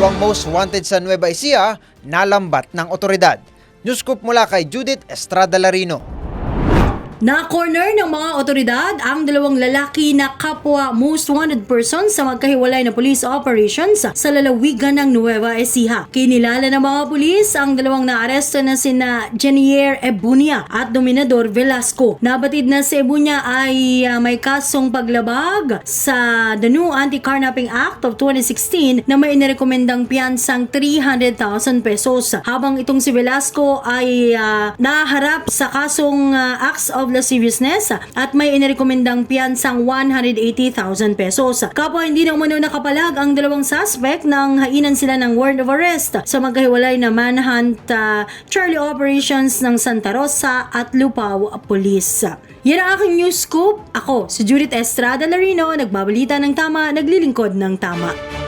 dalawang most wanted sa Nueva Ecija nalambat ng otoridad. Newscoop mula kay Judith Estrada Larino. Na-corner ng mga otoridad ang dalawang lalaki na kapwa most wanted persons sa magkahiwalay na police operations sa lalawigan ng Nueva Ecija. Kinilala ng mga pulis ang dalawang naaresto na sina Jenier Ebunia at Dominador Velasco. Nabatid na si Ebunia ay ah, may kasong paglabag sa The New Anti-Carnapping Act of 2016 na may inirekomendang piyansang 300,000 pesos. Habang itong si Velasco ay ah, naharap sa kasong ah, acts of lasciviousness at may inirekomendang piyansang 180,000 pesos. Kapwa hindi na umano nakapalag ang dalawang suspect nang hainan sila ng warrant of arrest sa magkahiwalay na manhunt ah, Charlie operations ng Santa Rosa at Lupao Police. Yan ang aking news scoop. Ako, si Judith Estrada Larino, nagbabalita ng tama, naglilingkod ng tama.